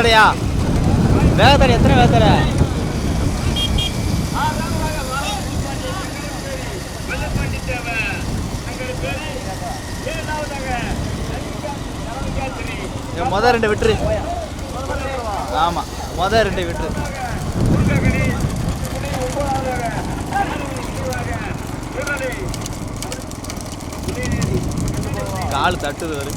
ஏய் எத்தனை வேகத்தடை எத்தனை வேகத்தடை என் முத ரெண்டு விட்டுரு ஆமா முத ரெண்டு விட்டுரு கால் தட்டுது வரு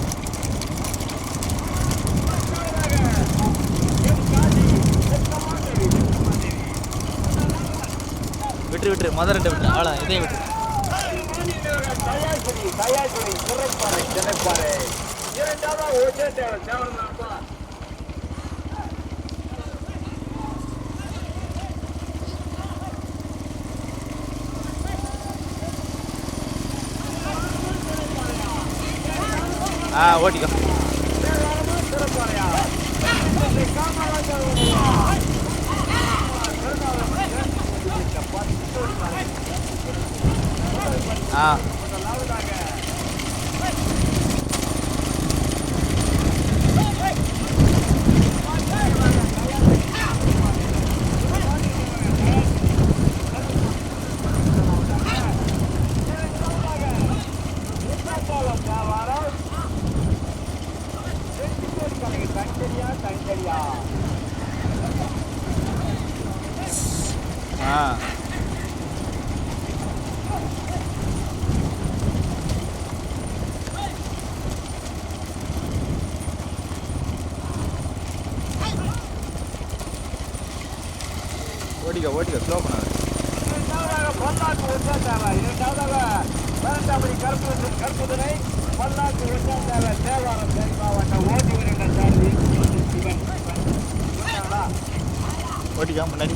விட்டு விட்டு முத ரெண்டு விட்டு அவ்வளோ இதையும் விட்டு ஆ ஓட்டிக்கோ. ஆ ஓட்டிக்கோ ஸ்லோ பண்ணாத. ஓட்டிக்கோ முன்னாடி.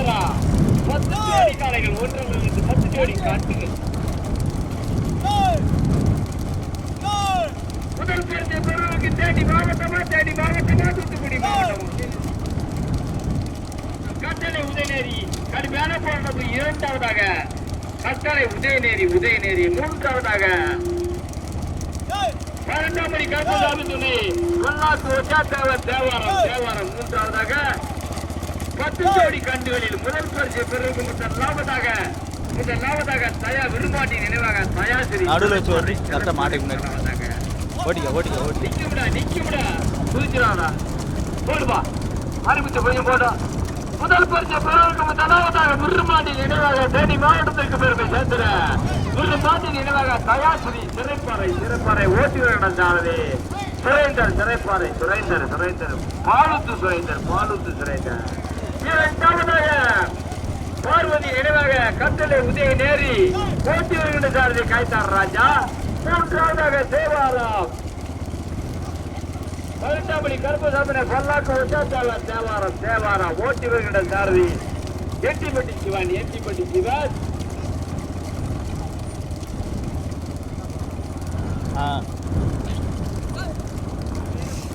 ஆமா பத்து ஜோடி காட்டுகள் முதல் பரிசு பெறுவதற்கு தேடி மாவட்டமா தேடி மாவட்டமா தூத்துக்குடி மாவட்டமா கட்டளை உதயநேரி கடுமையான போராட்டத்து இரண்டாவதாக கட்டளை உதயநேரி உதயநேரி மூன்றாவதாக பன்னெண்டாமணி கருப்பசாமி துணை ஒச்சாத்தேவர் தேவாரம் தேவாரம் மூன்றாவதாக பத்து ஜோடி கண்டுகளில் முதல் பரிசு பெறுவதற்கு முதலாவதாக முதலாவதாக தயா விரும்பாட்டி நினைவாக தயாசிரி நடுவுல கரெக்டா மாட்டுக்கு முன்னாடி. முதலாவதாக ஓட்டிக்கோ ஓட்டிக்கோ ஓட்டி நிக்கும்டா நிக்கும்டா குதிச்சிடாதா போடுப்பா ஆரம்பிச்ச கொஞ்சம் போட்டோம் முதல் பரிசு பெறுவதற்கு முதலாவதாக விரும்பாண்டி நினைவாக தேனி மாவட்டத்திற்கு பெருமை சேர்த்துற விரும்பாண்டி நினைவாக தயாசிரி சிறைப்பாறை சிறைப்பாறை ஓட்டி நடந்தானது சுரேந்தர் சிறைப்பாறை சுரேந்தர் சுரேந்தர். பாலுத்து சுரேந்தர் பாலுத்து சுரேந்தர். இரண்டாவதாக பார்வதி நினைவாக கட்டளை உதய நேரி போட்டி வருகின்ற சாரதி காய்த்தார் ராஜா. மூன்றாவதாக தேவாரம். பதினெட்டாம் கருப்பசாமின பல்லாக்கு உச்சாத்தாள தேவாரம் தேவாரம். ஓட்டி வருகின்ற சாரதி. எட்டிப்பட்டி சிவான் எட்டிப்பட்டி சிவான். ஆ.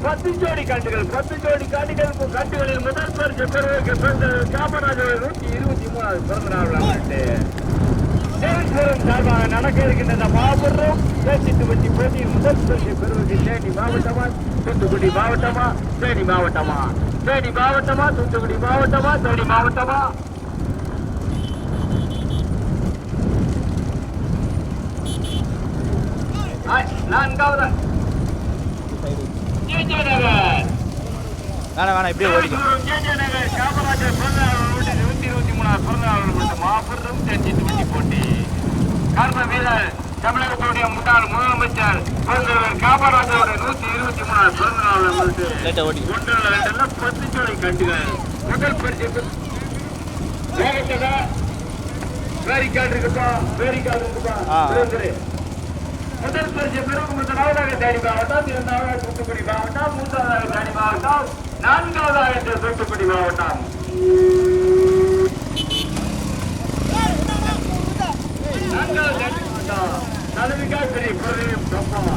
பத்து ஜோடி கண்டுகள் பத்து ஜோடி கண்டுகள் கண்டுகளில் முதல் பரிசு பெறுவதற்கு பிறந்த காமராஜர் நூற்றி இருபத்தி மூணாவது பிறந்த நாள் விளையாட்டு சார்பாக நடக்க இருக்கின்ற இந்த மாபெரும் பேச்சிட்டு வச்சு போட்டியில் முதல் பரிசு பெறுவதற்கு தேனி மாவட்டமா தூத்துக்குடி மாவட்டமா தேனி மாவட்டமா? தேனி மாவட்டமா தூத்துக்குடி மாவட்டமா தேனி மாவட்டமா? நான்காவது. வேணாம் வேணாம் இப்படியே ஓடிக்கோ. நூத்தி இருபத்தி தமிழகத்துடைய முன்னாள் முதலமைச்சர் காமராஜரோட நூத்தி இருபத்தி மூணாவது பிறந்தநாள் முன்னிட்டு லைட்டாக பத்து ஜோடி கண்டுகள் முதல் பரிசு வேரிக்காடு வேரிக்காடு முதல் பரிசு பெறும் முதலாவதாக தேனி மாவட்டம் இரண்டாவதாக தூத்துக்குடி மாவட்டம் மூன்றாவதாக தேனி மாவட்டம் நான்காவதாக தூத்துக்குடி மாவட்டம் நலவிகா ஸ்ரீ குருதேவ் பிரம்மா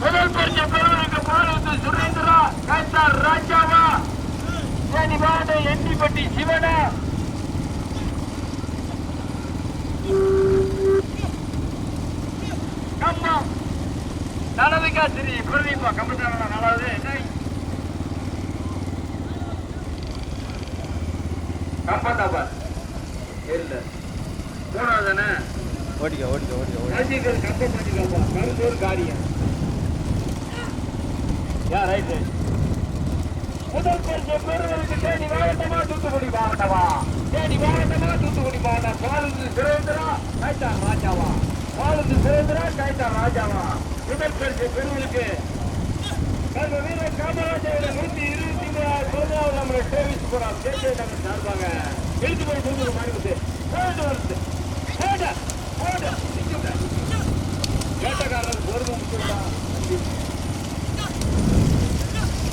முதல் பரிசு பெறுவதற்கு பாலத்து சுரேந்திரா கைத்தார் ராஜாவா தேனி மாவட்டம் எண்ணிப்பட்டி சிவனா கம்பம் நலவிகா ஸ்ரீ பிரதீபா கம்பத்தான நல்லாவது என்ன கம்பத்தாபா இல்ல மூணாவதானே ஓடிக்க ஓடிக்க ஓடிக்க ஓடி ராஜேந்திரன் கம்பம் பண்ணிக்கப்பா கருத்தூர் காரியம் யா ரைட் முதல் பரிசு பெறுவதற்கு தேனி மாவட்டமா தூத்துக்குடி மாவட்டமா தேனி மாவட்டமா தூத்துக்குடி மாவட்டம் பாலுந்து சுரேந்திரா கைத்தா ராஜாவா பாலுந்து சுரேந்திரா கைத்தா ராஜாவா பரிசு பெறுவதற்கு நம்ம வீரர் காமராஜரோட நூத்தி இருபத்தி மூணாவது பதினாவது நம்மளை சேவிச்சு போறோம் சேர்த்து நம்ம சார்பாங்க எழுத்து போய் சொல்லுங்க மாறிவிட்டு போயிட்டு வருது போட போட நிற்க வேட்டக்காரர் பொறுமை முக்கியம்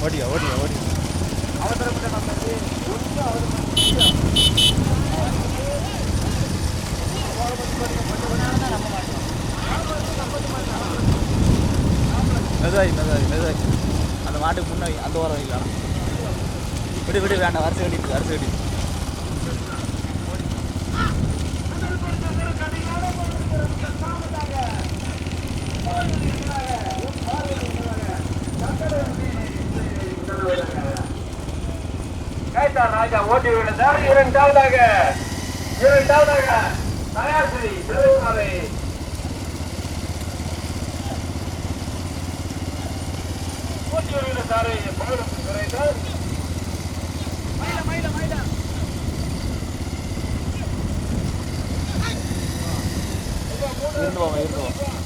ஓடிக்க ஓடிக்க ஓடிக்க அவசரப்பட்ட நம்ம ஒன்றும் அவசரம் மெதுவாய் மெதுவாய் மெதுவாய். அந்த மாட்டுக்கு முன்னாடி அந்த ஓரம் வைக்கலாம் விடு விடு வேண்டாம் வரிசை கட்டிட்டு வரிசை கட்டிட்டு கைத்தார் ராஜா ஓட்டி விழுந்தார் இரண்டாவதாக இரண்டாவதாக தயார் ஸ்ரீ திருவிழாவை ஓட்டி விழுந்தார் பகலும் குறைந்தார் இருந்து போவோம் இருந்து போவோம் நிப்பாட்டி.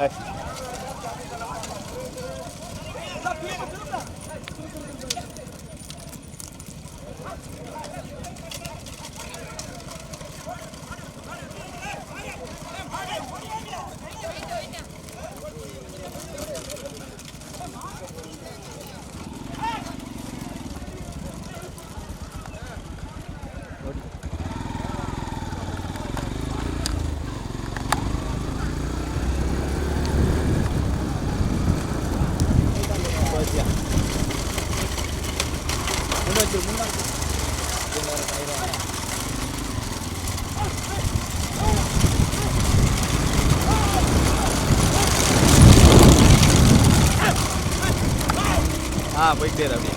ஏய். Ah.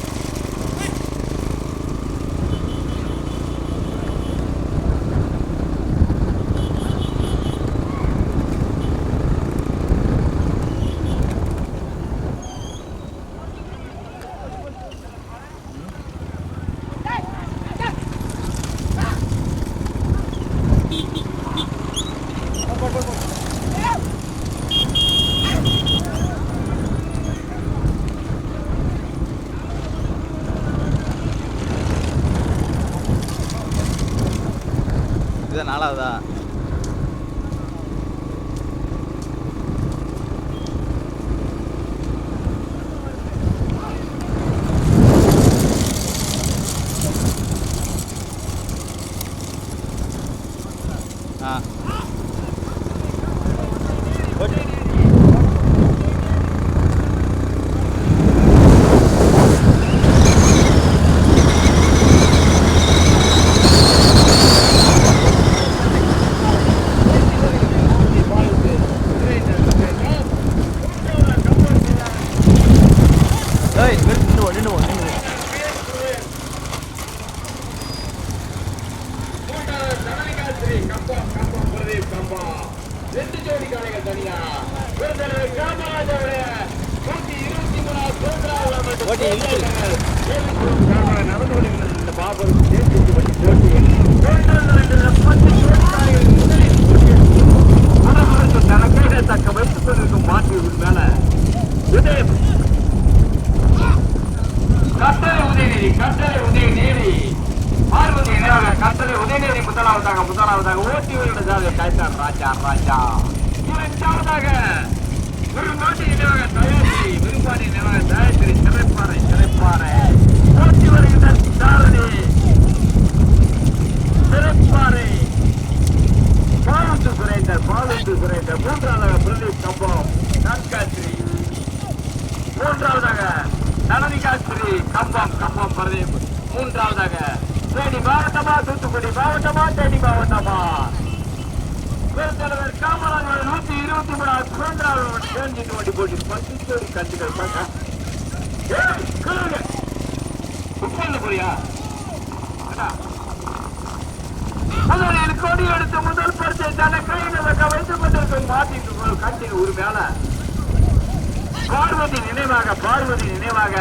நாலாவதா? ஆ. ரெண்டு ஜோடி காலைகள் தனியா விருதுநகர் காமராஜருடைய நூத்தி இருபத்தி மூணாவது சுதந்திர. நடந்து வருகிறது இந்த பாபர் தேசிய தக்க வைத்துக் கொண்டிருக்கும் மாற்றி மேல உதயம் கட்டளை உதயநிதி கட்டளை உதயநிதி பார்வதி இணையாக கட்டளை உதயநிதி முதலாவதாக முதலாவதாக ஓட்டி வருகிற ஜாதி ராஜா ராஜா. இரண்டாவதாக ஒரு நாட்டு இணையாக தயாரி விரும்பாடி இணையாக தயாரி சிறைப்பாறை சிறைப்பாறை ஓட்டி வருகின்ற சாரணி சிறைப்பாறை பாலுத்து சுரேந்தர் பாலுத்து சுரேந்தர் மூன்றாவதாக பிரதீப் கம்பம் நான்காட்சி மூன்றாவதாக நலனிகாஸ்திரி கம்பம் கம்பம் பிரதீப் மூன்றாவதாக தேனி மாவட்டமா தூத்துக்குடி மாவட்டமா தேனி மாவட்டமா பெருந்தலைவர் காமராஜர் நூத்தி இருபத்தி மூணாவது சுதந்திராளர் தேர்ஞ்சிட்டு வண்டி போட்டி பத்து ஜோடி கட்சிகள் பார்க்க ஏய், கிளம்புங்க. உட்கார்ந்து முதல் பரிசை வைத்துக் கொண்டிருக்கும் மாட்டின் ஒரு மேல பார்வதி நினைவாக பார்வதி நினைவாக.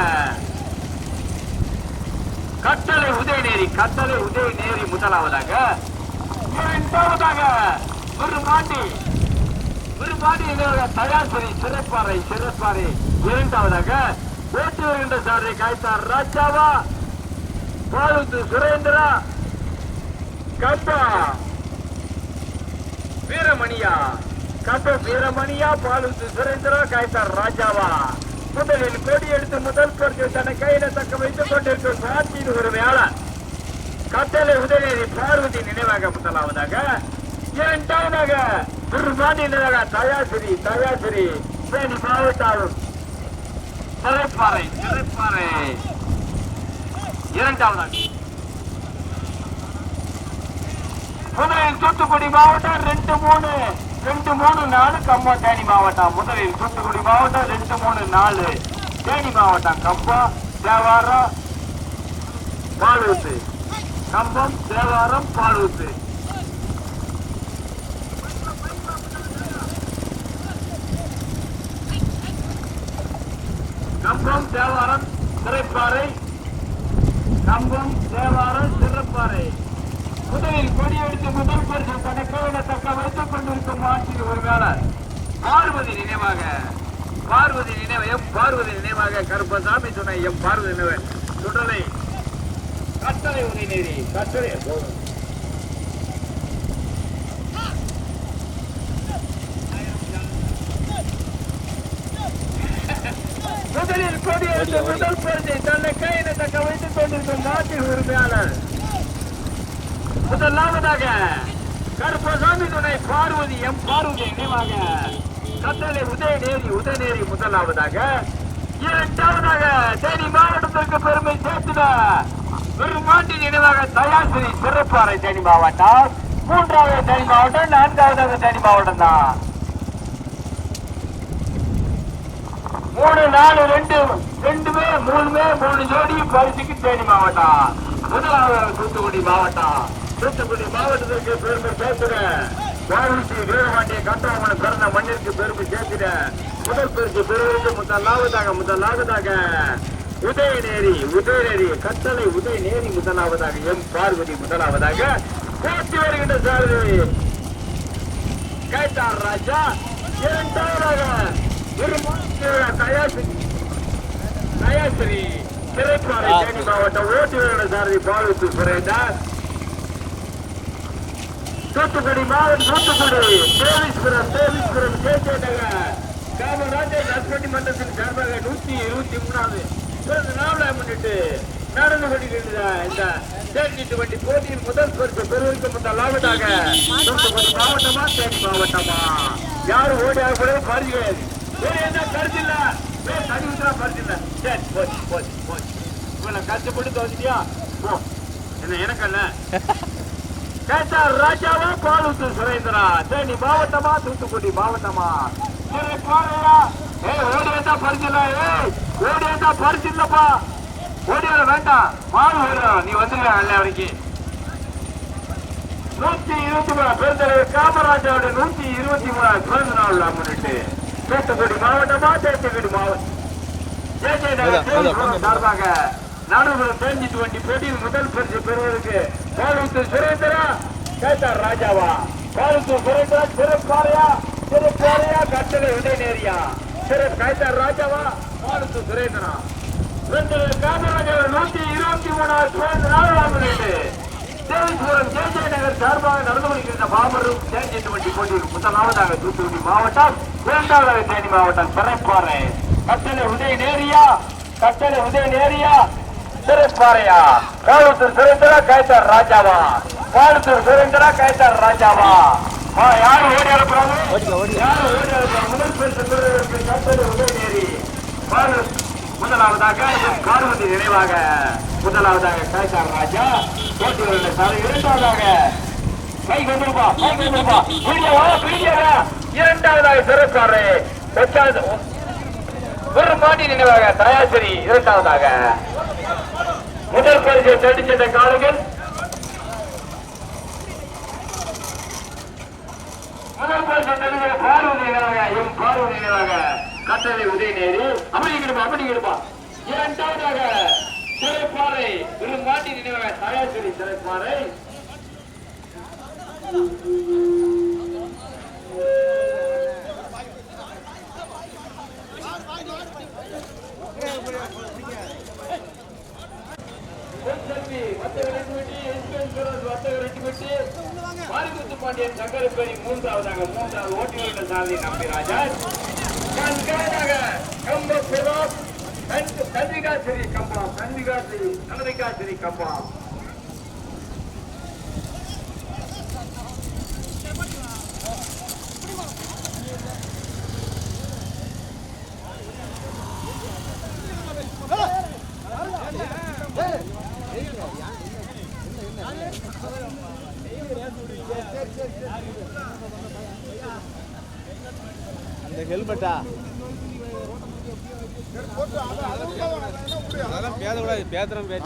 கட்டளை உதயநேரி கட்டளை உதயநேரி முதலாவதாக. இரண்டாவதாக ஒரு மாண்டி ஒரு சிறப்பாறை சிறப்பாறை. இரண்டாவதாக ஓட்டி வருகின்ற சாரை காய்த்தார் ராஜாவா. பாலுத்து சுரேந்திரா. கப்பா. வீரமணியா. கப்ப வீரமணியா பாலுத்து சுரேந்திரா காய்த்தார் ராஜாவா. முதலில் கொடி எடுத்து முதல் பரிசு தன்னை கையில தக்க வைத்துக் கொண்டிருக்கும் சாட்சியின் ஒரு வேளை. கட்டளை உதயநிதி பார்வதி நினைவாக முதலாவதாக இரண்டாவதாக ஒரு மாநிலமாக தயாசிரி தயாசிரி மாவட்டம். சிறைப்பாறை சிறைப்பாறை இரண்டாவதாக முதலில் தூத்துக்குடி மாவட்டம் ரெண்டு மூணு ரெண்டு மூணு நாலு கம்பா தேனி மாவட்டம். முதலில் தூத்துக்குடி மாவட்டம் ரெண்டு மூணு நாலு தேனி மாவட்டம். கம்பா தேவாரம் பாலூத்து. கம்பம் தேவாரம் பாலூத்து. கம்பம் தேவாரம் திரைப்பாறை கம்பம் தேவாரம் சிறப்பாறை. முதலில் கொடியெடுத்து முதல் பரிசு தனக்கு தக்க வைத்துக் கொண்டிருக்கும் ஆட்சியில் ஒரு வேலை பார்வதி நினைவாக. பார்வதி நினைவு எம் பார்வதி நினைவாக கருப்பசாமி சொன்ன எம் பார்வதி நினைவு சுடலை கட்டளை உதயநீதி கட்டளை. முதலில் கொடியெடுத்து முதல் பரிசை தன்னை கையில தக்க வைத்துக் கொண்டிருக்கும் நாட்டின் உரிமையாளர் முதலாவதாக கருப்பசாமி துணை பார்வதி எம் பார்வதி நினைவாக கட்டளை உதயநேரி உதயநேரி முதலாவதாக இரண்டாவதாக தேனி மாவட்டத்திற்கு பெருமை சேர்த்திட பெருமாண்டி நினைவாக தயாசிரி சிறப்பாறை தேனி மாவட்டம் மூன்றாவது தேனி மாவட்டம் நான்காவதாக தேனி மாவட்டம் தான் மூணு நாலு ரெண்டு ரெண்டுமே மூணுமே மூணு ஜோடி பரிசுக்கு தேனி மாவட்டம். முதலாவது தூத்துக்குடி மாவட்டம். தூத்துக்குடி மாவட்டத்திற்கு பெருமை சேர்த்துறேன் வாழுச்சி வீரபாண்டிய கட்டவங்களை பிறந்த மண்ணிற்கு பெருமை சேர்த்துறேன் முதல் பெருக்கு பெறுவதற்கு முதலாவதாக முதலாவதாக உதயநேரி உதயநேரி கட்டளை உதயநேரி முதலாவதாக எம் பார்வதி முதலாவதாக போட்டி வருகின்ற சாரதி. கேட்டார் ராஜா இரண்டாவதாக. ஒரு தயாசி தயாசிரி திரைப்பாறை தேனி மாவட்டம் ஓட்டுநர் சாரதி பாலுத்து சுரேந்தார் தூத்துக்குடி மாவட்டம் தூத்துக்குடி தேவீஸ்வரம் தேவீஸ்வரம் கேகே நகர் காமராஜர் ஹஸ்பண்டி மன்றத்தின் சார்பாக நூத்தி இருபத்தி மூணாவது நாவலாக முன்னிட்டு நடந்து கொண்டிருக்கின்ற இந்த தேர்ச்சிட்டு வண்டி போட்டியில் முதல் பரிசு பெறுவதற்கு முதலாவதாக தூத்துக்குடி மாவட்டமா தேனி மாவட்டமா யாரும் ஓடியாக கூட பரிசு தனி விட்டுறா பரிசு இல்ல? சரி போச்சு போச்சு போச்சு இவனை கஷ்டப்பட்டு தோச்சிட்டியா போ. என்ன எனக்கல்ல கேட்டார் ராஜாவா? பாலுத்து சுரேந்திரா. தேனி மாவட்டமா? தூத்துக்குடி மாவட்டமா? சரி பாருயா ஏய் ஓடி வந்தா பரிசில்ல ஏய் ஓடி வந்தா பரிசு இல்லப்பா. ஓடி வர வேண்டாம். மாடு நீ வந்துடுற அல்ல வரைக்கும் நூத்தி இருபத்தி மூணு பெருந்தலைவர் காமராஜரோட நூத்தி இருபத்தி மூணாவது பிறந்த நாள் முன்னிட்டு தூத்துக்குடி மாவட்டமா. தூத்துக்குடி மாவட்டம் சார்பாக நடுவர் தேஞ்சிட்டு வண்டி போட்டியில் முதல் பரிசு பெறுவதற்கு கோயம்புத்தூர் சுரேந்திரா கேட்டார் ராஜாவா. கோயம்புத்தூர் சுரேந்திரா சிறப்பாறையா சிறப்பாறையா கட்டளை உதயநேரியா சிற கேட்டார் ராஜாவா கோயம்புத்தூர் சுரேந்திரா. ரெண்டு காமராஜர் நூத்தி இருபத்தி மூணாவது முன்னிட்டு தேவிபுரம் ஜே ஜே நகர் சார்பாக நடந்து கொண்டிருக்கின்ற பாமரும் தேஞ்சிட்டு வண்டி போட்டியில் முதலாவதாக தூத்துக்குடி மாவட்டம் இரண்டாவதாக தேனி மாவட்டம் சிறைப்பாறை. கட்டளை உதய நேரியா? கட்டளை உதய நேரியா? சிறைப்பாறையா? காலத்தூர் சுரேந்திரா கைத்தார் ராஜாவா? காலத்தூர் சுரேந்திரா கைத்தார் ராஜாவா? யாரு ஓடி அனுப்புறாங்க? யாரு ஓடி அனுப்புறாங்க? முதல் பெறுவதற்கு கட்டளை உதய நேரி. பாரு, முதலாவதாக கார்வதி நினைவாக. முதலாவதாக கைத்தார் ராஜா. இரண்டாவதாக. கை கொண்டிருப்பா கை கொண்டிருப்பா பிடிக்கவா பிடிக்கவா இரண்டாவதாக சிறப்பாரு ஒரு மாட்டி நினைவாக தயாசிரி இரண்டாவதாக. முதல் பரிசை தட்டி சென்ற காலங்கள். முதல் பார்வதி நினைவாக எம் பார்வதி நினைவாக கட்டளை உதயநேரி. அப்படி கிடுப்பா அப்படி கிடுப்பா இரண்டாவதாக சிறைப்பாறை ஒரு மாட்டி நினைவாக தயாசிரி சிறைப்பாறை. செல்வி வத்தகரெட்டிப்பட்டி, எஸ்பிஎன் சுரேஷ் வத்தகரெட்டிப்பட்டி, மாரிமுத்து பாண்டியன் சங்கரப்பேரி மூன்றாவதாக மூன்றாவது ஓட்டியுள்ள சாரதி நம்பிராஜா நான்காவதாக கம்ப பிரதாப் கன்- கம்பம் கன்னிகாசிரி கனவிகாசிரி கம்பம் pedra, não vai